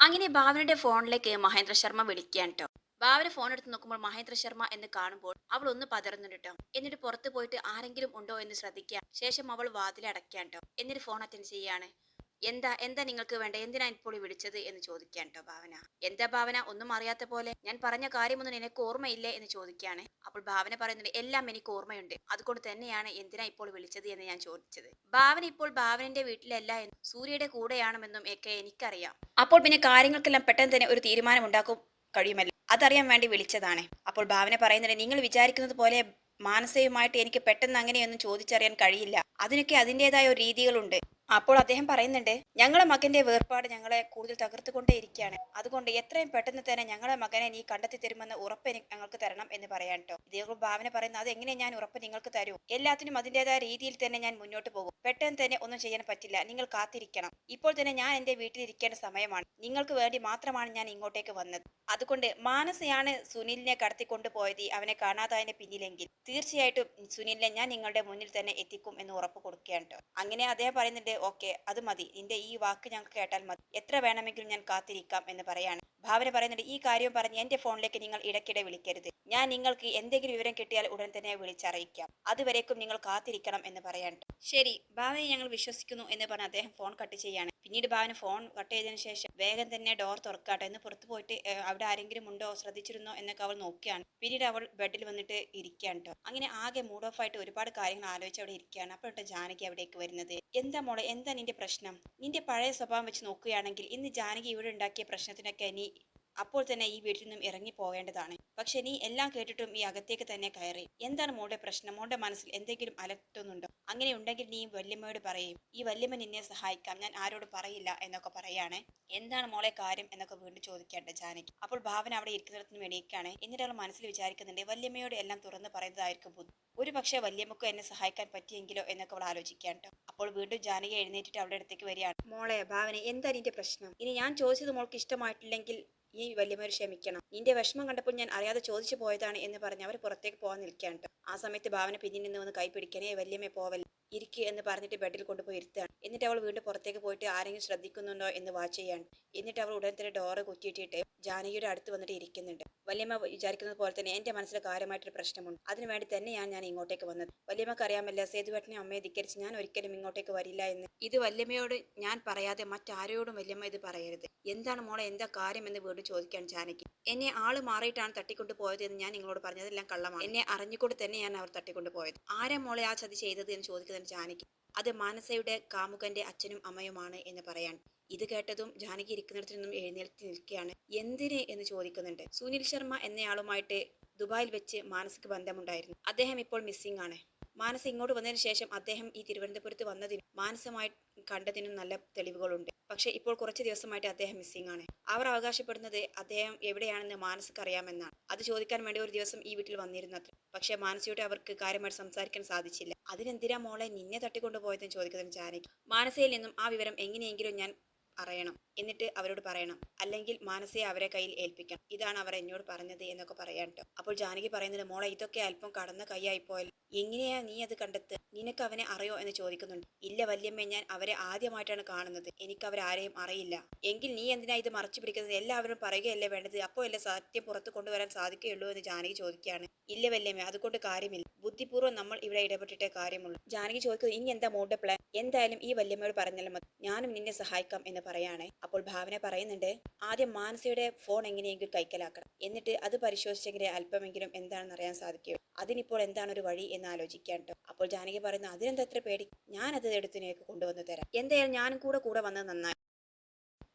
അങ്ങനെ ഭാവനയുടെ ഫോണിലേക്ക് മഹേന്ദ്ര ശർമ്മ വിളിക്കുകയാണ് കേട്ടോ ഭാവന ഫോൺ എടുത്ത് നോക്കുമ്പോൾ മഹേന്ദ്ര ശർമ്മ എന്ന് കാണുമ്പോൾ അവൾ ഒന്ന് പതറുന്നുണ്ട് കേട്ടോ എന്നിട്ട് പുറത്ത് പോയിട്ട് ആരെങ്കിലും ഉണ്ടോ എന്ന് ശ്രദ്ധിക്കുക. ശേഷം അവൾ വാതിൽ കേട്ടോ എന്നിട്ട് ഫോൺ അറ്റൻഡ് ചെയ്യാണ് എന്താ എന്താ നിങ്ങൾക്ക് വേണ്ട എന്തിനാ ഇപ്പോൾ വിളിച്ചത് എന്ന് ചോദിക്കാൻ കേട്ടോ ഭാവന. എന്താ ഭാവന? ഒന്നും അറിയാത്ത പോലെ ഞാൻ പറഞ്ഞ കാര്യമൊന്നും നിനക്ക് ഓർമ്മയില്ലേ എന്ന് ചോദിക്കുകയാണ് അപ്പോൾ ഭാവന പറയുന്നുണ്ട് എല്ലാം എനിക്ക് ഓർമ്മയുണ്ട്. അതുകൊണ്ട് തന്നെയാണ് എന്തിനാ ഇപ്പോൾ വിളിച്ചത് എന്ന് ഞാൻ ചോദിച്ചത്. ഭാവന ഇപ്പോൾ ഭാവനന്റെ വീട്ടിലല്ല എന്നും സൂര്യയുടെ കൂടെയാണെന്നും ഒക്കെ എനിക്കറിയാം. അപ്പോൾ പിന്നെ കാര്യങ്ങൾക്കെല്ലാം പെട്ടെന്ന് തന്നെ ഒരു തീരുമാനം ഉണ്ടാക്കും കഴിയുമല്ലോ. അതറിയാൻ വേണ്ടി വിളിച്ചതാണ്. അപ്പോൾ ഭാവന പറയുന്നുണ്ട് നിങ്ങൾ വിചാരിക്കുന്നത് പോലെ മാനസികമായിട്ട് എനിക്ക് പെട്ടെന്ന് അങ്ങനെയൊന്നും ചോദിച്ചറിയാൻ കഴിയില്ല. അതിനൊക്കെ അതിന്റെതായ രീതികളുണ്ട്. അപ്പോൾ അദ്ദേഹം പറയുന്നുണ്ട് ഞങ്ങളെ മകന്റെ വേർപാട് ഞങ്ങളെ കൂടുതൽ തകർത്തുകൊണ്ടേയിരിക്കുകയാണ് അതുകൊണ്ട് എത്രയും പെട്ടെന്ന് തന്നെ ഞങ്ങളെ മകനെ നീ കണ്ടെത്തി തരുമെന്ന് ഉറപ്പ് ഞങ്ങൾക്ക് തരണം എന്ന് പറയാൻ കേട്ടോ ഇതേക്കുറിച്ച് ഭാവന പറയുന്നത് അത് എങ്ങനെ ഞാൻ ഉറപ്പ് നിങ്ങൾക്ക് തരൂ? എല്ലാത്തിനും അതിന്റെതായ രീതിയിൽ തന്നെ ഞാൻ മുന്നോട്ട് പോകും. പെട്ടെന്ന് തന്നെ ഒന്നും ചെയ്യാൻ പറ്റില്ല. നിങ്ങൾ കാത്തിരിക്കണം. ഇപ്പോൾ തന്നെ ഞാൻ എന്റെ വീട്ടിലിരിക്കേണ്ട സമയമാണ്. നിങ്ങൾക്ക് വേണ്ടി മാത്രമാണ് ഞാൻ ഇങ്ങോട്ടേക്ക് വന്നത്. അതുകൊണ്ട് മാനസയാണ് സുനിലിനെ കടത്തിക്കൊണ്ടു പോയത്. അവനെ കാണാതായതിന് പിന്നിലെങ്കിൽ തീർച്ചയായിട്ടും സുനിലിനെ ഞാൻ നിങ്ങളുടെ മുന്നിൽ തന്നെ എത്തിക്കും എന്ന് ഉറപ്പ് കൊടുക്കുകയാണ് അങ്ങനെ അദ്ദേഹം പറയുന്നുണ്ട് ഓക്കെ അത് മതി. നിന്റെ ഈ വാക്ക് ഞങ്ങൾക്ക് കേട്ടാൽ മതി. എത്ര വേണമെങ്കിലും ഞാൻ കാത്തിരിക്കാം എന്ന് പറയാണ്. ഭാവന പറയുന്നുണ്ട് ഈ കാര്യം പറഞ്ഞ് എന്റെ ഫോണിലേക്ക് നിങ്ങൾ ഇടയ്ക്കിടെ വിളിക്കരുത്. ഞാൻ നിങ്ങൾക്ക് എന്തെങ്കിലും വിവരം കിട്ടിയാൽ ഉടൻ തന്നെ വിളിച്ചറിയിക്കാം. അതുവരേക്കും നിങ്ങൾ കാത്തിരിക്കണം എന്ന് പറയാനുണ്ട് ശരി ഭാവനെ ഞങ്ങൾ വിശ്വസിക്കുന്നു എന്ന് പറഞ്ഞ് അദ്ദേഹം ഫോൺ കട്ട് ചെയ്യാണ്. പിന്നീട് ഭാവന ഫോൺ കട്ട് ചെയ്തതിനു ശേഷം വേഗം തന്നെ ഡോർ തുറക്കാട്ടെ. എന്ന് പുറത്തു പോയിട്ട് അവിടെ ആരെങ്കിലും ഉണ്ടോ? ശ്രദ്ധിച്ചിരുന്നോ? എന്നൊക്കെ അവൾ നോക്കിയാണ് പിന്നീട് അവൾ ബെഡിൽ വന്നിട്ട് ഇരിക്കുകയാണ് കേട്ടോ അങ്ങനെ ആകെ മൂഡ് ഓഫ് ആയിട്ട് ഒരുപാട് കാര്യങ്ങൾ ആലോചിച്ച് അവിടെ ഇരിക്കുകയാണ്. അപ്പോഴത്തെ ജാനകി അവിടേക്ക് വരുന്നത്. എന്താ മോളെ? എന്താ നിന്റെ പ്രശ്നം? നിന്റെ പഴയ സ്വഭാവം വെച്ച് നോക്കുകയാണെങ്കിൽ ഇന്ന് ജാനകി ഇവിടെ ഉണ്ടാക്കിയ പ്രശ്നത്തിനൊക്കെ നീ അപ്പോൾ തന്നെ ഈ വീട്ടിൽ നിന്നും ഇറങ്ങി പോകേണ്ടതാണ്. പക്ഷെ നീ എല്ലാം കേട്ടിട്ടും ഈ അകത്തേക്ക് തന്നെ കയറി. എന്താണ് മോളുടെ പ്രശ്നം? മോളുടെ മനസ്സിൽ എന്തെങ്കിലും അലട്ടുന്നുണ്ടോ? അങ്ങനെ ഉണ്ടെങ്കിൽ നീ വല്യമ്മയോട് പറയും ഈ വല്യമ്മ നിന്നെ സഹായിക്കാം ഞാൻ ആരോട് പറയില്ല എന്നൊക്കെ പറയാണ്. എന്താണ് മോളെ കാര്യം എന്നൊക്കെ വീണ്ടും ചോദിക്കേണ്ട ജാനകി. അപ്പോൾ ഭാവന അവിടെ ഇരിക്കുന്നിടത്തിന് വേണ്ടിയിരിക്കുകയാണ്. എന്നിട്ട് അവൾ മനസ്സിൽ വിചാരിക്കുന്നുണ്ട് വല്യമ്മയോട് എല്ലാം തുറന്ന് പറയുന്നതായിരിക്കും ബുദ്ധി. ഒരു പക്ഷേ വല്യമ്മക്ക് എന്നെ സഹായിക്കാൻ പറ്റിയെങ്കിലോ എന്നൊക്കെ അവൾ ആലോചിക്കാൻ അപ്പോൾ വീണ്ടും ജാനകി എഴുന്നേറ്റിട്ട് അവളുടെ അടുത്തേക്ക് വരികയാണ്. മോളെ ഭാവന എന്താ നിന്റെ പ്രശ്നം? ഇനി ഞാൻ ചോദിച്ചത് മോൾക്ക് ഇഷ്ടമായിട്ടില്ലെങ്കിൽ ഈ വല്യമ്മയോട് ക്ഷമിക്കണം. നിന്റെ വിഷമം കണ്ടപ്പോൾ ഞാൻ അറിയാതെ ചോദിച്ചു പോയതാണ് എന്ന് പറഞ്ഞ് അവർ പുറത്തേക്ക് പോകാൻ നിൽക്കുകയാണ് ആ സമയത്ത് ഭാവന പിന്നിൽ നിന്ന് വന്ന് കൈ പിടിക്കാനേ പോവല്ല. ഇരിക്കുക എന്ന് പറഞ്ഞിട്ട് ബെഡിൽ കൊണ്ടുപോയി ഇരുത്തുകയാണ്. എന്നിട്ട് അവൾ വീണ്ടും പുറത്തേക്ക് പോയിട്ട് ആരെങ്കിലും ശ്രദ്ധിക്കുന്നുണ്ടോ എന്ന് വാച്ച് ചെയ്യാണ് എന്നിട്ട് അവൾ ഉടൻ തന്നെ ഡോറ് കുറ്റിയിട്ടിട്ട് ജാനകിയുടെ അടുത്ത് വന്നിട്ട് ഇരിക്കുന്നുണ്ട്. വല്യമ്മ വിചാരിക്കുന്നത് പോലെ തന്നെ എന്റെ മനസ്സിൽ കാര്യമായിട്ടൊരു പ്രശ്നമുണ്ട്. അതിനുവേണ്ടി തന്നെയാണ് ഞാൻ ഇങ്ങോട്ടേക്ക് വന്നത്. വല്യമ്മക്ക് അറിയാമല്ല സേതുവേട്ടനെ അമ്മയെ ധിക്കരിച്ച് ഞാൻ ഒരിക്കലും ഇങ്ങോട്ടേക്ക് വരില്ല എന്ന്. ഇത് വല്യമ്മയോട് ഞാൻ പറയാതെ മറ്റാരോടും വല്യമ്മ ഇത് പറയരുത്. എന്താണ് മോളെ എന്താ കാര്യം എന്ന് വീണ്ടും ചോദിക്കാൻ ജാനകി. എന്നെ ആൾ മാറിയിട്ടാണ് തട്ടിക്കൊണ്ട് പോയത് എന്ന് ഞാൻ നിങ്ങളോട് പറഞ്ഞതെല്ലാം കള്ളമാണ്. എന്നെ അറിഞ്ഞുകൊണ്ട് തന്നെയാണ് അവർ തട്ടിക്കൊണ്ട് പോയത്. ആരെ മോളെ ആ ചതി ചെയ്തത് എന്ന് ചോദിക്കുന്നത് ജാനകി. അത് മാനസയുടെ കാമുകന്റെ അച്ഛനും അമ്മയുമാണ് എന്ന് പറയാൻ. ഇത് കേട്ടതും ജാനകി ഇരിക്കുന്നിടത്ത് നിന്നും എഴുന്നേൽത്തി നിൽക്കുകയാണ്. എന്തിന് എന്ന് ചോദിക്കുന്നുണ്ട്. സുനിൽ ശർമ്മ എന്നയാളുമായിട്ട് ദുബായിൽ വെച്ച് മാനസിക ബന്ധമുണ്ടായിരുന്നു. അദ്ദേഹം ഇപ്പോൾ മിസ്സിംഗ് ആണ്. മാനസ ഇങ്ങോട്ട് വന്നതിന് ശേഷം അദ്ദേഹം ഈ തിരുവനന്തപുരത്ത് വന്നതിനും മാനസമായി കണ്ടതിനും നല്ല തെളിവുകളുണ്ട്. പക്ഷേ ഇപ്പോൾ കുറച്ച് ദിവസമായിട്ട് അദ്ദേഹം മിസ്സിംഗ് ആണ്. അവർ അവകാശപ്പെടുന്നത് അദ്ദേഹം എവിടെയാണെന്ന് മാനസക്ക് അറിയാമെന്നാണ്. അത് ചോദിക്കാൻ വേണ്ടി ഒരു ദിവസം ഈ വീട്ടിൽ വന്നിരുന്നത് പക്ഷേ മാനസയോട് അവർക്ക് കാര്യമായിട്ട് സംസാരിക്കാൻ സാധിച്ചില്ല. അതിനെന്തിനാ മോളെ നിന്നെ തട്ടിക്കൊണ്ടുപോയതെന്ന് ചോദിക്കുന്നതിന് ജാനകി. മാനസയിൽ നിന്നും ആ വിവരം എങ്ങനെയെങ്കിലും ഞാൻ അറിയണം. എന്നിട്ട് അവരോട് പറയണം. അല്ലെങ്കിൽ മാനസയെ അവരെ കയ്യിൽ ഏൽപ്പിക്കണം. ഇതാണ് അവർ എന്നോട് പറഞ്ഞത് എന്നൊക്കെ പറയാൻ കേട്ടോ അപ്പോൾ ജാനകി പറയുന്നത് മോളെ ഇതൊക്കെ അല്പം കടന്ന കൈയായി പോയല്ലോ എങ്ങനെയാ നീ അത് കണ്ടെത്ത്? നിനക്ക് അവനെ അറിയോ? എന്ന് ചോദിക്കുന്നുണ്ട്. ഇല്ല വല്യമ്മ ഞാൻ അവരെ ആദ്യമായിട്ടാണ് കാണുന്നത്. എനിക്ക് അവരാരെയും അറിയില്ല. എങ്കിൽ നീ എന്തിനാ ഇത് മറച്ചു പിടിക്കുന്നത്? എല്ലാവരും പറയുകയല്ലേ വേണ്ടത്? അപ്പോൾ അല്ലേ സത്യം പുറത്ത് കൊണ്ടുവരാൻ സാധിക്കുകയുള്ളൂ? എന്ന് ജാനകി ചോദിക്കുകയാണ്. ഇല്ല വല്യമ്മ അതുകൊണ്ട് കാര്യമില്ല. ബുദ്ധിപൂർവം നമ്മൾ ഇവിടെ ഇടപെട്ടിട്ടേ കാര്യമുള്ളൂ. ജാനകി ചോദിക്കുന്നത് ഇനി എന്താ മോളുടെ പ്ലാൻ എന്തായാലും ഈ വല്യമ്മയോട് പറഞ്ഞാലും മതി. ഞാനും നിന്നെ സഹായിക്കാം എന്ന് പറയാണ്. അപ്പോൾ ഭാവന പറയുന്നുണ്ട് ആദ്യം മാനസയുടെ ഫോൺ എങ്ങനെയെങ്കിലും കൈക്കലാക്കണം. എന്നിട്ട് അത് പരിശോധിച്ചെങ്കിലേ അല്പമെങ്കിലും എന്താണെന്ന് അറിയാൻ സാധിക്കുകയുള്ളൂ. അതിനിപ്പോൾ എന്താണ് ഒരു വഴി എന്ന് ആലോചിക്കാൻ ട്ടോ. അപ്പോൾ ജാനകി പറയുന്നു അതിനെന്താ എത്ര പേടി? ഞാനത് എടുത്ത് നിനക്ക് കൊണ്ടുവന്ന് തരാം. എന്തായാലും ഞാനും കൂടെ കൂടെ വന്നത് നന്നായി.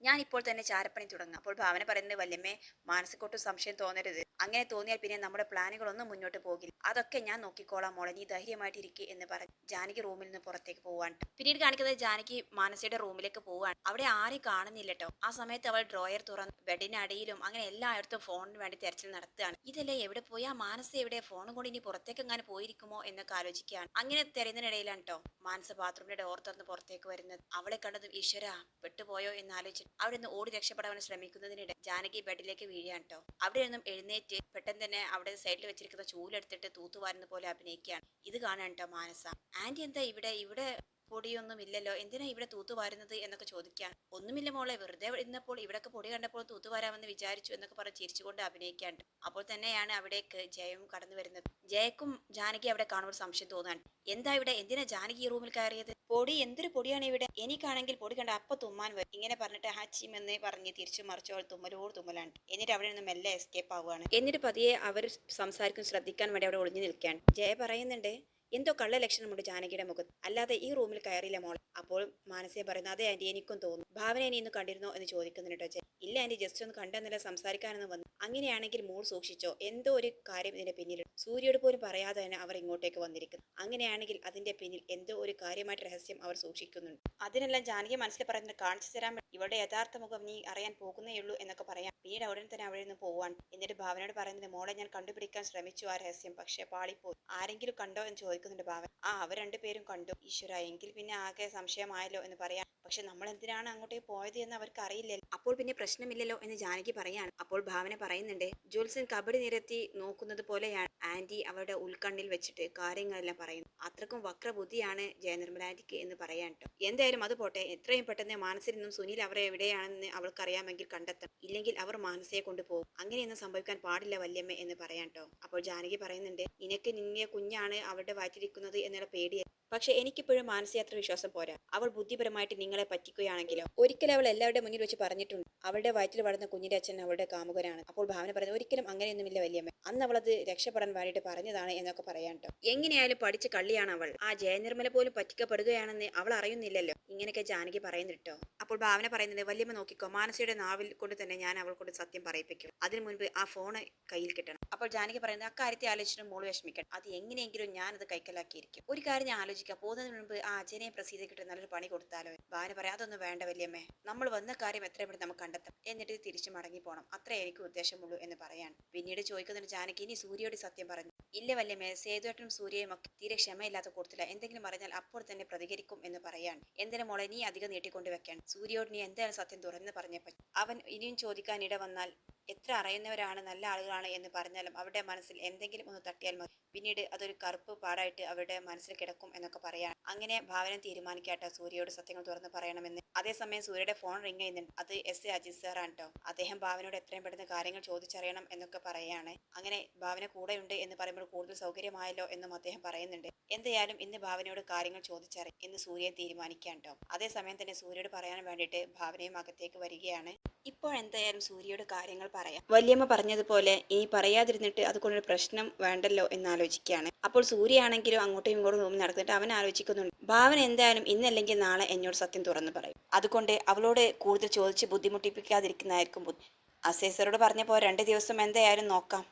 ഞാൻ ഇപ്പോൾ തന്നെ ചാരപ്പണി തുടങ്ങാം. അപ്പോൾ ഭാവന പറയുന്നത് വല്യമ്മേ മാനസികോട്ടും സംശയം തോന്നരുത്. അങ്ങനെ തോന്നിയാൽ പിന്നെ നമ്മുടെ പ്ലാനുകളൊന്നും മുന്നോട്ട് പോകില്ല. അതൊക്കെ ഞാൻ നോക്കിക്കോളാം മോളെ. നീ ധൈര്യമായിട്ട് ഇരിക്കുക എന്ന് പറഞ്ഞു. ജാനകി റൂമിൽ നിന്ന് പുറത്തേക്ക് പോവാണ്. പിന്നീട് കാണിക്കുന്നത് ജാനകി മാനസയുടെ റൂമിലേക്ക് പോവാണ്. അവിടെ ആരെയും കാണുന്നില്ല കേട്ടോ ആ സമയത്ത് അവൾ ഡ്രോയർ തുറന്ന് ബെഡിനടിയിലും അങ്ങനെ എല്ലായിടത്തും ഫോണിന് വേണ്ടി തെരച്ചിൽ നടത്തുകയാണ്. ഇതല്ലേ എവിടെ പോയി? ആ മാനസ എവിടെ? ഫോണും കൊണ്ട് ഇനി പുറത്തേക്ക് എങ്ങനെ പോയിരിക്കുമോ എന്നൊക്കെ ആലോചിക്കുകയാണ്. അങ്ങനെ തെരയുന്നതിനിടയിലാണ് കേട്ടോ മാനസ ബാത്റൂമിന്റെ ഡോർ തുറന്ന് പുറത്തേക്ക് വരുന്നത്. അവളെ കണ്ടതും ഈശ്വര പെട്ടുപോയോ? എന്ന് ആലോചിച്ച് അവിടെ ഓടി രക്ഷപ്പെടാൻ ശ്രമിക്കുന്നതിനിടെ ജാനകി ബെഡിലേക്ക് വീഴുകയാണ് കേട്ടോ അവിടെ നിന്നും എഴുന്നേറ്റ് പെട്ടെന്ന് തന്നെ അവിടെ സൈഡിൽ വെച്ചിരിക്കുന്ന ചൂലെടുത്തിട്ട് തൂത്തുവാരുന്ന പോലെ അഭിനയിക്കുകയാണ്. ഇത് കാണാൻ കേട്ടോ മാനസ. ആന്റി എന്താ ഇവിടെ? ഇവിടെ പൊടിയൊന്നും ഇല്ലല്ലോ എന്തിനാ ഇവിടെ തൂത്തുവാരുന്നത് എന്നൊക്കെ ചോദിക്കാൻ. ഒന്നുമില്ല മോളെ വെറുതെ ഇന്നപ്പോൾ ഇവിടൊക്കെ പൊടി കണ്ടപ്പോൾ തൂത്തുവാരാമെന്ന് വിചാരിച്ചു എന്നൊക്കെ പറഞ്ഞ് ചിരിച്ചുകൊണ്ട് അഭിനയിക്കാണ്ട് അപ്പോൾ തന്നെയാണ് അവിടേക്ക് ജയവും കടന്നു വരുന്നത്. ജയക്കും ജാനകി അവിടെ കാണുമ്പോൾ സംശയം തോന്നാൻ. എന്താ ഇവിടെ? എന്തിനാ ജാനകി ഈ റൂമിൽ കയറിയത്? പൊടി എന്തൊരു പൊടിയാണ് ഇവിടെ? എനിക്കാണെങ്കിൽ പൊടി കണ്ട അപ്പ തുമ്മാൻ വരും. ഇങ്ങനെ പറഞ്ഞിട്ട് ഹാച്ചിം എന്ന് പറഞ്ഞ് തിരിച്ചു മറിച്ചോൾ തുമ്മലോട് തുമ്മലാണ്. എന്നിട്ട് അവിടെ നിന്ന് മെല്ലെ എസ്കേപ്പ് ആവുകയാണ്. എന്നിട്ട് പതിയെ അവർ സംസാരിക്കും ശ്രദ്ധിക്കാൻ വേണ്ടി അവിടെ ഒളിഞ്ഞു നിൽക്കാൻ. ജയ പറയുന്നുണ്ട് എന്തോ കള്ള ലക്ഷണമുണ്ട് ജാനകിയുടെ മുഖത്ത്. അല്ലാതെ ഈ റൂമിൽ കയറിയില്ല മോൾ അപ്പോൾ മാനസിക പറയുന്നു അതെ ആന്റി എനിക്കും തോന്നുന്നു ഭാവന ഇനി ഇന്ന് കണ്ടിരുന്നോ? എന്ന് ചോദിക്കുന്നുണ്ട് ഇല്ല ആന്റി ജസ്റ്റ് ഒന്ന് കണ്ടെന്നല്ല സംസാരിക്കാനെന്ന് വന്നു. അങ്ങനെയാണെങ്കിൽ മോൾ സൂക്ഷിച്ചോ? എന്തോ ഒരു കാര്യം ഇതിന്റെ പിന്നിൽ സൂര്യയോട് പോലും പറയാതെ തന്നെ അവർ ഇങ്ങോട്ടേക്ക് വന്നിരിക്കുന്നു. അങ്ങനെയാണെങ്കിൽ അതിന്റെ പിന്നിൽ എന്തോ ഒരു കാര്യമായിട്ട് രഹസ്യം അവർ സൂക്ഷിക്കുന്നുണ്ട്. അതിനെല്ലാം ജാനകി മനസ്സിൽ പറയുന്നത് കാണിച്ചു തരാൻ ഇവളുടെ യഥാർത്ഥ മുഖം നീ അറിയാൻ പോകുന്നേ ഉള്ളൂ എന്നൊക്കെ പറയാം. പിന്നീട് ഉടൻ തന്നെ അവിടെ നിന്ന് പോവാൻ എന്നിട്ട് ഭാവനയോട് പറയുന്നത് മോളെ ഞാൻ കണ്ടുപിടിക്കാൻ ശ്രമിച്ചു ആ രഹസ്യം പക്ഷേ പാളിപ്പോയി. ആരെങ്കിലും കണ്ടോ എന്ന് ചോദിക്കുന്നുണ്ട് ഭാവൻ ആ അവർ രണ്ടുപേരും കണ്ടു. ഈശ്വര എങ്കിൽ പിന്നെ ആകെ സംശയമായല്ലോ എന്ന് പറയാം. പക്ഷെ നമ്മൾ എന്തിനാണ് അങ്ങോട്ടേക്ക് പോയത് എന്ന് അവർക്ക് അറിയില്ലല്ലോ. അപ്പോൾ പിന്നെ പ്രശ്നമില്ലല്ലോ എന്ന് ജാനകി പറയാണ്. അപ്പോൾ ഭാവന പറയുന്നുണ്ട് ജോൽസൻ കബഡി നിരത്തി നോക്കുന്നത് പോലെയാണ്. ആന്റി അവരുടെ ഉൾക്കണ്ണിൽ വെച്ചിട്ട് കാര്യങ്ങളെല്ലാം പറയുന്നു. അത്രക്കും വക്രബുദ്ധിയാണ് ജയനിർമ്മല ആന്റിക്ക് എന്ന് പറയാൻ കേട്ടോ എന്തായാലും അത് പോട്ടെ. എത്രയും പെട്ടെന്ന് മാനസിൽ നിന്നും സുനിൽ അവരെ എവിടെയാണെന്ന് അവൾക്കറിയാമെങ്കിൽ കണ്ടെത്തണം. ഇല്ലെങ്കിൽ അവർ മാനസയെ കൊണ്ടുപോകും. അങ്ങനെയൊന്നും സംഭവിക്കാൻ പാടില്ല വല്യമ്മ എന്ന് പറയാട്ടോ കേട്ടോ അപ്പോൾ ജാനകി പറയുന്നുണ്ട് നിനക്ക് നിന്നെ കുഞ്ഞാണ് അവരുടെ വയറ്റിരിക്കുന്നത് എന്നുള്ള പേടിയ. പക്ഷെ എനിക്കിപ്പോഴും മാനസയാത്ര വിശ്വാസം പോരാ. അവൾ ബുദ്ധിപരമായിട്ട് നിങ്ങളെ പറ്റിക്കുകയാണെങ്കിലോ? ഒരിക്കലും അവൾ എല്ലാവരുടെ മുന്നിൽ വെച്ച് പറഞ്ഞിട്ടുണ്ട്. അവളുടെ വയറ്റിൽ വളർന്ന കുഞ്ഞിന്റെ അച്ഛൻ അവളുടെ കാമുകനാണ്. അപ്പോൾ ഭാവന പറഞ്ഞു ഒരിക്കലും അങ്ങനെയൊന്നുമില്ല വല്യമ്മ. അന്ന് അവളത് രക്ഷപ്പെടാൻ വേണ്ടിയിട്ട് പറഞ്ഞതാണ് എന്നൊക്കെ പറയാൻ കേട്ടോ എങ്ങനെയായാലും പഠിച്ച കള്ളിയാണ് അവൾ. ആ ജയനിർമ്മല പോലും പറ്റിക്കപ്പെടുകയാണെന്ന് അവൾ അറിയുന്നില്ലല്ലോ. ഇങ്ങനെയൊക്കെ ജാനകി പറയുന്നിട്ടോ അപ്പോൾ ഭാവന പറയുന്നത് വല്യമ്മ നോക്കിക്കോ മാനസിയുടെ നാവിൽ കൊണ്ട് തന്നെ ഞാൻ അവൾ കൊണ്ട് സത്യം പറയിപ്പിക്കും. അതിനു മുൻപ് ആ ഫോണ് കയ്യിൽ കിട്ടണം. അപ്പോൾ ജാനകി പറയുന്നത് അക്കാര്യത്തെ ആലോചിച്ചിട്ട് മോൾ വിഷമിക്കണം അത് എങ്ങനെയെങ്കിലും ഞാനത് കൈക്കലാക്കിയിരിക്കും. ഒരു കാര്യം ഞാൻ ആലോചിക്കാം പോകുന്നതിന് മുൻപ് ആ അജയനെയും പ്രസീത കിട്ടുന്ന നല്ലൊരു പണി കൊടുത്താലോ? ഭാവന പറയാം അതൊന്നും വേണ്ട വല്യമ്മേ. നമ്മൾ വന്ന കാര്യം എത്രയും പെട്ടെന്ന് നമുക്ക് കണ്ടെത്താം. എന്നിട്ട് തിരിച്ചു മടങ്ങി പോകണം അത്രേ എനിക്ക് ഉദ്ദേശമുള്ളൂ എന്ന് പറയാണ്. പിന്നീട് ചോദിക്കുന്നതിന് ജാനകി ഇനി സൂര്യയോട് സത്യം പറഞ്ഞു? ഇല്ല വല്യമ്മേ സേതുവേട്ടനും സൂര്യയും ഒക്കെ തീരെ ക്ഷമയില്ലാത്ത കൊടുത്തില്ല എന്തെങ്കിലും പറഞ്ഞാൽ അപ്പോൾ തന്നെ പ്രതികരിക്കും എന്ന് പറയാണ്. എന്തിനു മോളെ നീ അധികം നീട്ടിക്കൊണ്ട് വെക്കാൻ? സൂര്യയോട് നീ എന്തായാലും സത്യം തുറന്ന് പറഞ്ഞേ അവൻ ഇനിയും ചോദിക്കാൻ ഇട വന്നാൽ എത്ര അറിയുന്നവരാണ് നല്ല ആളുകളാണ് എന്ന് പറഞ്ഞാലും അവരുടെ മനസ്സിൽ എന്തെങ്കിലും ഒന്ന് തട്ടിയാൽ മതി. പിന്നീട് അതൊരു കറുപ്പ് പാടായിട്ട് അവരുടെ മനസ്സിൽ കിടക്കും എന്നൊക്കെ പറയാം അങ്ങനെ ഭാവന തീരുമാനിക്കാട്ടോ സൂര്യയോട് സത്യങ്ങൾ തുറന്ന് പറയണമെന്ന്. അതേസമയം സൂര്യയുടെ ഫോൺ റിംഗ് ചെയ്യുന്നുണ്ട്. അത് എസ് എ അജിത് സാറാണ് അദ്ദേഹം ഭാവനയോട് എത്രയും പെട്ടെന്ന് കാര്യങ്ങൾ ചോദിച്ചറിയണം എന്നൊക്കെ പറയാണ്. അങ്ങനെ ഭാവന കൂടെയുണ്ട് എന്ന് പറയുമ്പോൾ കൂടുതൽ സൗകര്യമായല്ലോ എന്നും അദ്ദേഹം പറയുന്നുണ്ട്. എന്തായാലും ഇന്ന് ഭാവനയോട് കാര്യങ്ങൾ ചോദിച്ചറിയും ഇന്ന് സൂര്യൻ തീരുമാനിക്കാൻ അതേസമയം തന്നെ സൂര്യയോട് പറയാൻ വേണ്ടിയിട്ട് ഭാവനയും അകത്തേക്ക് വരികയാണ്. ഇപ്പോൾ എന്തായാലും സൂര്യയോട് കാര്യങ്ങൾ പറയാം. വല്യമ്മ പറഞ്ഞതുപോലെ ഇനി പറയാതിരുന്നിട്ട് അതുകൊണ്ടൊരു പ്രശ്നം വേണ്ടല്ലോ എന്ന് ആലോചിക്കുകയാണ് അപ്പോൾ സൂര്യയാണെങ്കിലും അങ്ങോട്ടും ഇങ്ങോട്ടും റൂമിൽ നടന്നിട്ട് അവൻ ആലോചിക്കുന്നുണ്ട്. ഭാവന എന്തായാലും ഇന്നല്ലെങ്കിൽ നാളെ എന്നോട് സത്യം തുറന്നു പറയും. അതുകൊണ്ട് അവളോട് കൂടുതൽ ചോദിച്ച് ബുദ്ധിമുട്ടിപ്പിക്കാതിരിക്കുന്നതായിരിക്കും ബുദ്ധി. അസേസറോട് പറഞ്ഞപ്പോൾ രണ്ട് ദിവസം എന്തായാലും നോക്കാം.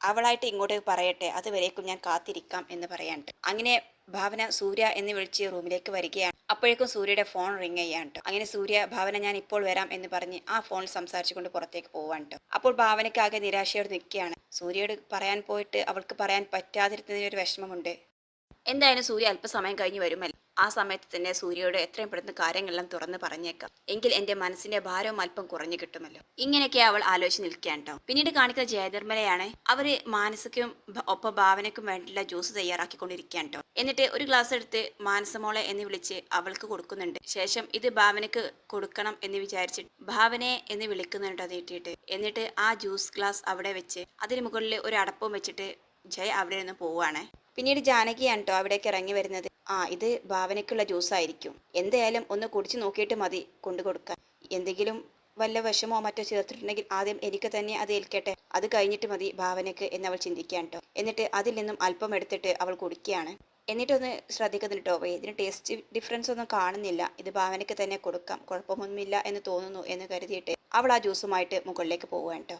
അവളായിട്ട് ഇങ്ങോട്ടേക്ക് പറയട്ടെ അതുവരേക്കും ഞാൻ കാത്തിരിക്കാം എന്ന് പറയാണ്ട് അങ്ങനെ ഭാവന സൂര്യ എന്ന് വിളിച്ച് റൂമിലേക്ക് വരികയാണ്. അപ്പോഴേക്കും സൂര്യയുടെ ഫോൺ റിങ് ചെയ്യാൻ കേട്ടോ അങ്ങനെ സൂര്യ ഭാവന ഞാൻ ഇപ്പോൾ വരാം എന്ന് പറഞ്ഞ് ആ ഫോണിൽ സംസാരിച്ചുകൊണ്ട് പുറത്തേക്ക് പോവാൻ കേട്ടോ അപ്പോൾ ഭാവനയ്ക്കാകെ നിരാശയോട് നിൽക്കുകയാണ്. സൂര്യയോട് പറയാൻ പോയിട്ട് അവൾക്ക് പറയാൻ പറ്റാതിരുന്നതിനൊരു വിഷമമുണ്ട്. എന്തായാലും സൂര്യ അല്പസമയം കഴിഞ്ഞ് വരുമല്ലോ ആ സമയത്ത് തന്നെ സൂര്യയോട് എത്രയും പെട്ടെന്ന് കാര്യങ്ങളെല്ലാം തുറന്ന് പറഞ്ഞേക്കാം. എങ്കിൽ എന്റെ മനസ്സിന്റെ ഭാരവും അല്പം കുറഞ്ഞു കിട്ടുമല്ലോ. ഇങ്ങനെയൊക്കെ അവൾ ആലോചിച്ച് നിൽക്കുകയാണ് കേട്ടോ. പിന്നീട് കാണിക്കുന്ന ജയധർമ്മലയാണ് അവർ മാനസിക്കും ഒപ്പം ഭാവനയ്ക്കും വേണ്ടിയുള്ള ജ്യൂസ് തയ്യാറാക്കിക്കൊണ്ടിരിക്കുകയാണ് ട്ടോ എന്നിട്ട് ഒരു ഗ്ലാസ് എടുത്ത് മാനസമോളെ എന്ന് വിളിച്ച് അവൾക്ക് കൊടുക്കുന്നുണ്ട്. ശേഷം ഇത് ഭാവനയ്ക്ക് കൊടുക്കണം എന്ന് വിചാരിച്ച് ഭാവനയെ എന്ന് വിളിക്കുന്നുണ്ട് നീട്ടിയിട്ട് എന്നിട്ട് ആ ജ്യൂസ് ഗ്ലാസ് അവിടെ വെച്ച് അതിന് മുകളിൽ ഒരു അടപ്പവും വെച്ചിട്ട് ജയ അവിടെ നിന്ന് പോവുകയാണ്. പിന്നീട് ജാനകിയാണ് കേട്ടോ അവിടേക്ക് ഇറങ്ങി വരുന്നത്. ആ ഇത് ഭാവനയ്ക്കുള്ള ജ്യൂസ് ആയിരിക്കും എന്തായാലും ഒന്ന് കുടിച്ചു നോക്കിയിട്ട് മതി കൊണ്ടു കൊടുക്കാൻ. എന്തെങ്കിലും വല്ല വിഷമോ മറ്റോ ചേർത്തിട്ടുണ്ടെങ്കിൽ ആദ്യം എനിക്ക് തന്നെ അത് ഏൽക്കട്ടെ. അത് കഴിഞ്ഞിട്ട് മതി ഭാവനയ്ക്ക് എന്നവൾ ചിന്തിക്കാൻ കേട്ടോ എന്നിട്ട് അതിൽ നിന്നും അല്പം എടുത്തിട്ട് അവൾ കുടിക്കുകയാണ്. എന്നിട്ടൊന്ന് ശ്രദ്ധിക്കുന്നുണ്ട് കേട്ടോ ഇതിന് ടേസ്റ്റ് ഡിഫറൻസ് ഒന്നും കാണുന്നില്ല. ഇത് ഭാവനയ്ക്ക് തന്നെ കൊടുക്കാം. കുഴപ്പമൊന്നുമില്ല എന്ന് തോന്നുന്നു എന്ന് കരുതിയിട്ട് അവൾ ആ ജ്യൂസുമായിട്ട് മുകളിലേക്ക് പോവുകയാണ് കേട്ടോ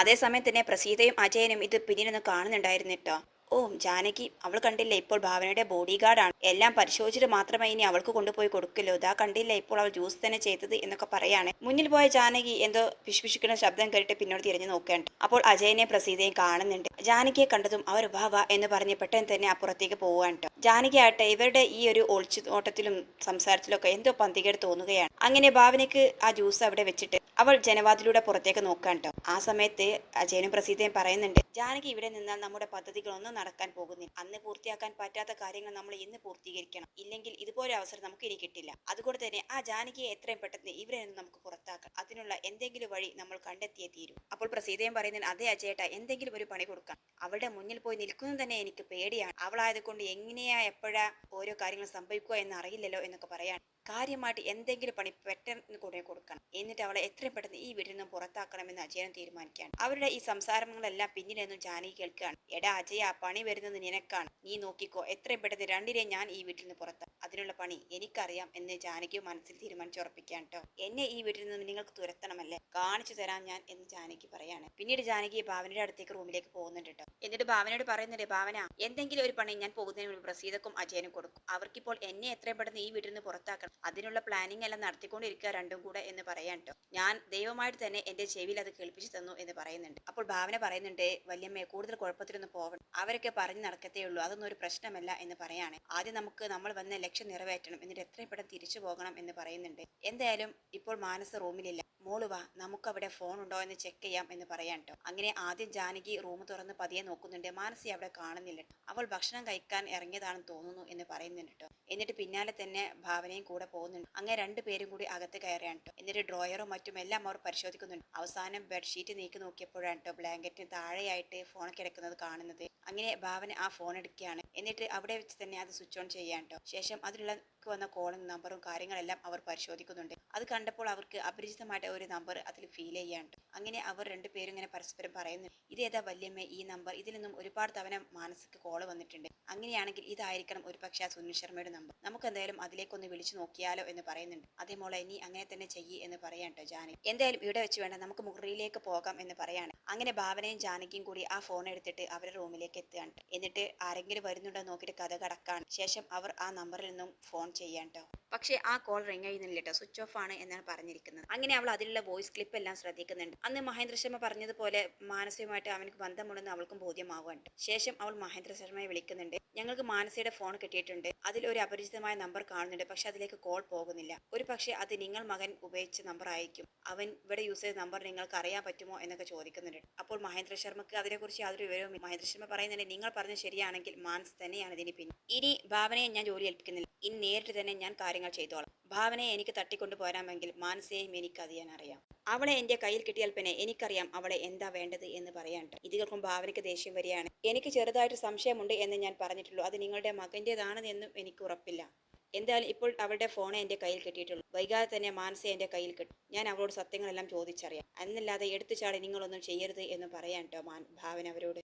അതേസമയം തന്നെ പ്രസീതയും അജയനും ഇത് പിന്നീടൊന്ന് കാണുന്നുണ്ടായിരുന്നു കേട്ടോ ഓ ജാനകി അവൾ കണ്ടില്ല ഇപ്പോൾ ഭാവനയുടെ ബോഡി ഗാർഡാണ് എല്ലാം പരിശോധിച്ചിട്ട് മാത്രമേ ഇനി അവൾക്ക് കൊണ്ടുപോയി കൊടുക്കല്ലോ. ഇതാ കണ്ടില്ല ഇപ്പോൾ അവൾ ജ്യൂസ് തന്നെ ചെയ്തത് എന്നൊക്കെ പറയാണ്. മുന്നിൽ പോയ ജാനകി എന്തോ പിശുപിശുക്കുന്ന ശബ്ദം കേട്ടിട്ട് പിന്നോട് തിരിഞ്ഞു നോക്കേണ്ട അപ്പോൾ അജയനെ പ്രസീതയും കാണുന്നുണ്ട്. ജാനകിയെ കണ്ടതും അവർ വാ എന്ന് പറഞ്ഞ് പെട്ടെന്ന് തന്നെ അപ്പുറത്തേക്ക് പോവാൻ കേട്ടോ ജാനകി ആട്ടെ ഇവരുടെ ഈ ഒരു ഒളിച്ചു ഓട്ടത്തിലും സംസാരത്തിലും ഒക്കെ എന്തോ പന്തികേട് തോന്നുകയാണ്. അങ്ങനെ ഭാവനയ്ക്ക് ആ ജ്യൂസ് അവിടെ വെച്ചിട്ട് അവൾ ജനവാതിലൂടെ പുറത്തേക്ക് നോക്കാൻ കേട്ടോ ആ സമയത്ത് അജയനും പ്രസീതയും പറയുന്നുണ്ട് ജാനകി ഇവിടെ നിന്നാൽ നമ്മുടെ പദ്ധതികളൊന്നും നടക്കാൻ പോകുന്നില്ല. അന്ന് പൂർത്തിയാക്കാൻ പറ്റാത്ത കാര്യങ്ങൾ നമ്മൾ ഇന്ന് പൂർത്തീകരിക്കണം. ഇല്ലെങ്കിൽ ഇതുപോലെ അവസരം നമുക്ക് ഇനി കിട്ടില്ല. അതുകൊണ്ട് തന്നെ ആ ജാനകിയെ എത്രയും പെട്ടെന്ന് ഇവരെ നിന്ന് നമുക്ക് പുറത്താക്കാം. അതിനുള്ള എന്തെങ്കിലും വഴി നമ്മൾ കണ്ടെത്തിയേ തീരൂ. അപ്പോൾ പ്രസീതയും പറയുന്നത് അതേ അജയേട്ട എന്തെങ്കിലും ഒരു പണി കൊടുക്കാം. അവളുടെ മുന്നിൽ പോയി നിൽക്കുന്നത് തന്നെ എനിക്ക് പേടിയാണ്. അവളായത് കൊണ്ട് എങ്ങനെയാ എപ്പോഴാ ഓരോ കാര്യങ്ങൾ സംഭവിക്കുക എന്ന് അറിയില്ലല്ലോ എന്നൊക്കെ പറയാൻ കാര്യമായിട്ട് എന്തെങ്കിലും പണി പെട്ടെന്ന് കൂടെ കൊടുക്കണം. എന്നിട്ട് അവളെ എത്രയും പെട്ടെന്ന് ഈ വീട്ടിൽ നിന്നും പുറത്താക്കണമെന്ന് അജയൻ തീരുമാനിക്കുകയാണ്. അവരുടെ ഈ സംസാരങ്ങളെല്ലാം പിന്നിലെന്നും ജാനി കേൾക്കുകയാണ്. എടാ അജയ ആ പണി വരുന്നത് നിനക്കാണ്. നീ നോക്കിക്കോ എത്രയും പെട്ടെന്ന് രണ്ടിനെ ഞാൻ ഈ വീട്ടിൽ നിന്ന് പുറത്താക്കും അതിനുള്ള പണി എനിക്കറിയാം എന്ന് ജാനകി മനസ്സിൽ തീരുമാനിച്ചുറപ്പിക്കാൻ കേട്ടോ എന്നെ ഈ വീട്ടിൽ നിന്ന് നിങ്ങൾക്ക് തുരത്തണമല്ലേ? കാണിച്ചു തരാം ഞാൻ എന്ന് ജാനകി പറയാണ്. പിന്നീട് ജാനകി ഭാവനയുടെ അടുത്തേക്ക് റൂമിലേക്ക് പോകുന്നുണ്ട് കേട്ടോ എന്നിട്ട് ഭാവനയോട് പറയുന്നുണ്ട് ഭാവന എന്തെങ്കിലും ഒരു പണി ഞാൻ പോകുന്നതിന് മുൻപ് പ്രസീതക്കും അജയനും കൊടുക്കും. അവർക്കിപ്പോൾ എന്നെ എത്രയും പെട്ടെന്ന് ഈ വീട്ടിൽ നിന്ന് പുറത്താക്കണം. അതിനുള്ള പ്ലാനിങ് എല്ലാം നടത്തിക്കൊണ്ടിരിക്കുക രണ്ടും കൂടെ എന്ന് പറയാൻ ഞാൻ ദൈവമായിട്ട് തന്നെ എന്റെ ചെവിയിൽ അത് കേൾപ്പിച്ചു തന്നു എന്ന് പറയുന്നുണ്ട്. അപ്പോൾ ഭാവന പറയുന്നുണ്ട് വല്യമ്മയെ കൂടുതൽ കുഴപ്പത്തിലൊന്നും പോകണം അവരൊക്കെ പറഞ്ഞു നടക്കത്തേ ഉള്ളൂ. അതൊന്നും ഒരു പ്രശ്നമല്ല എന്ന് പറയാണ്. ആദ്യം നമുക്ക് നമ്മൾ വന്ന ലക്ഷ്യം നിറവേറ്റണം. എന്നിട്ട് എത്രയും പെട്ടെന്ന് തിരിച്ചു പോകണം എന്ന് പറയുന്നുണ്ട്. എന്തായാലും ഇപ്പോൾ മാനസ റൂമിലില്ല മോൾ വാ നമുക്ക് അവിടെ ഫോൺ ഉണ്ടോ എന്ന് ചെക്ക് ചെയ്യാം എന്ന് പറയാൻ കേട്ടോ അങ്ങനെ ആദ്യം ജാനകി റൂം തുറന്ന് പതിയെ നോക്കുന്നുണ്ട്. മാനസി അവിടെ കാണുന്നില്ല അവൾ ഭക്ഷണം കഴിക്കാൻ ഇറങ്ങിയതാണെന്ന് തോന്നുന്നു എന്ന് പറയുന്നുണ്ട് കേട്ടോ എന്നിട്ട് പിന്നാലെ തന്നെ ഭാവനയും കൂടെ പോകുന്നുണ്ട്. അങ്ങനെ രണ്ടുപേരും കൂടി അകത്ത് കയറിയാണ് കേട്ടോ എന്നിട്ട് ഡ്രോയറും മറ്റും എല്ലാം അവർ പരിശോധിക്കുന്നുണ്ട്. അവസാനം ബെഡ്ഷീറ്റ് നീക്കി നോക്കിയപ്പോഴാണ് കേട്ടോ ബ്ലാങ്കറ്റിന് താഴെയായിട്ട് ഫോൺ കിടക്കുന്നത് കാണുന്നത്. അങ്ങനെ ഭാവന ആ ഫോൺ എടുക്കുകയാണ്. എന്നിട്ട് അവിടെ വെച്ച് തന്നെ അത് സ്വിച്ച് ഓൺ ചെയ്യാൻ കേട്ടോ ശേഷം അതിലുള്ള വന്ന കോളും നമ്പറും കാര്യങ്ങളെല്ലാം അവർ പരിശോധിക്കുന്നുണ്ട്. അത് കണ്ടപ്പോൾ അവർക്ക് അപരിചിതമായിട്ട് ഒരു നമ്പർ അതിൽ ഫീൽ ചെയ്യാണ്ട് അങ്ങനെ അവർ രണ്ടുപേരും ഇങ്ങനെ പരസ്പരം പറയുന്നു. ഇതേതാ വല്യമ്മ? ഈ നമ്പർ ഇതിൽ നിന്നും ഒരുപാട് തവണ മാനസിക കോൾ വന്നിട്ടുണ്ട്. അങ്ങനെയാണെങ്കിൽ ഇതായിരിക്കണം ഒരു പക്ഷേ ആ സുനിൽ ശർമ്മയുടെ നമ്പർ നമുക്ക് എന്തായാലും അതിലേക്കൊന്ന് വിളിച്ചു നോക്കിയാലോ എന്ന് പറയുന്നുണ്ട്. അതേ മോളെ നീ അങ്ങനെ തന്നെ ചെയ്യ് എന്ന് പറയാൻ കേട്ടോ ജാനകി. എന്തായാലും ഇവിടെ വെച്ച് വേണ്ട നമുക്ക് മുറിയിലേക്ക് പോകാം എന്ന് പറയാണ്. അങ്ങനെ ഭാവനയും ജാനകിയും കൂടി ആ ഫോൺ എടുത്തിട്ട് അവരുടെ റൂമിലേക്ക് എത്തുകയാണ്. എന്നിട്ട് ആരെങ്കിലും വരുന്നുണ്ടോ നോക്കിയിട്ട് കഥ കടക്കാണ്. ശേഷം അവർ ആ നമ്പറിൽ നിന്നും ഫോൺ ചെയ്യാൻ കേട്ടോ പക്ഷേ ആ കോൾ റിങ് ചെയ്യുന്നില്ല കേട്ടോ സ്വിച്ച് ഓഫ് ആണ് എന്നാണ് പറഞ്ഞിരിക്കുന്നത്. അങ്ങനെ അവൾ അതിലുള്ള വോയിസ് ക്ലിപ്പ് എല്ലാം ശ്രദ്ധിക്കുന്നുണ്ട്. അന്ന് മഹേന്ദ്ര ശർമ്മ പറഞ്ഞതുപോലെ മാനസികമായിട്ട് അവനക്ക് ബന്ധമുണ്ടെന്ന് അവൾക്കും ബോധ്യമാവുകയുണ്ട്. ശേഷം അവൾ മഹേന്ദ്ര ശർമ്മയെ വിളിക്കുന്നുണ്ട്. ഞങ്ങൾക്ക് മാനസയുടെ ഫോൺ കിട്ടിയിട്ടുണ്ട്. അതിൽ ഒരു അപരിചിതമായ നമ്പർ കാണുന്നുണ്ട്. പക്ഷെ അതിലേക്ക് കോൾ പോകുന്നില്ല. ഒരു പക്ഷേ അത് നിങ്ങൾ മകൻ ഉപയോഗിച്ച നമ്പർ ആയിരിക്കും. അവൻ ഇവിടെ യൂസ് ചെയ്ത നമ്പർ നിങ്ങൾക്ക് അറിയാൻ പറ്റുമോ എന്നൊക്കെ ചോദിക്കുന്നുണ്ട്. അപ്പോൾ മഹേന്ദ്ര ശർമ്മക്ക് അതിനെക്കുറിച്ച് യാതൊരു വിവരവും മഹേന്ദ്ര ശർമ്മ പറയുന്നുണ്ട് നിങ്ങൾ പറഞ്ഞത് ശരിയാണെങ്കിൽ മാനസ് തന്നെയാണ് ഇതിന് പിന്നെ ഇനി ഭാവനയെ ഞാൻ ജോലി ഏൽപ്പിക്കുന്നില്ല. ഇനി നേരിട്ട് തന്നെ ഞാൻ കാര്യങ്ങൾ ചെയ്തോളാം. ഭാവനയെ എനിക്ക് തട്ടിക്കൊണ്ടു പോരാമെങ്കിൽ മാനസയെയും എനിക്ക് അറിയാൻ അറിയാം. അവളെ എന്റെ കയ്യിൽ കിട്ടിയാൽ പിന്നെ എനിക്കറിയാം അവളെ എന്താ വേണ്ടത് എന്ന് പറയാനുണ്ട്. ഇതികൾക്കും ഭാവനയ്ക്ക് ദേഷ്യം വരികയാണ്. എനിക്ക് ചെറുതായിട്ട് സംശയമുണ്ട് എന്ന് ഞാൻ പറഞ്ഞിട്ടുള്ളൂ. അത് നിങ്ങളുടെ മകന്റെതാണ് എന്നും എനിക്ക് ഉറപ്പില്ല. എന്തായാലും ഇപ്പോൾ അവളുടെ ഫോൺ എന്റെ കയ്യിൽ കിട്ടിയിട്ടുള്ളൂ. വൈകാതെ തന്നെ മാനസ എന്റെ കയ്യിൽ കിട്ടും. ഞാൻ അവളോട് സത്യങ്ങളെല്ലാം ചോദിച്ചറിയാം. എന്നല്ലാതെ എടുത്തു ചാടി നിങ്ങളൊന്നും ചെയ്യരുത് എന്ന് പറയാൻ കേട്ടോ മാൻ ഭാവന അവരോട്.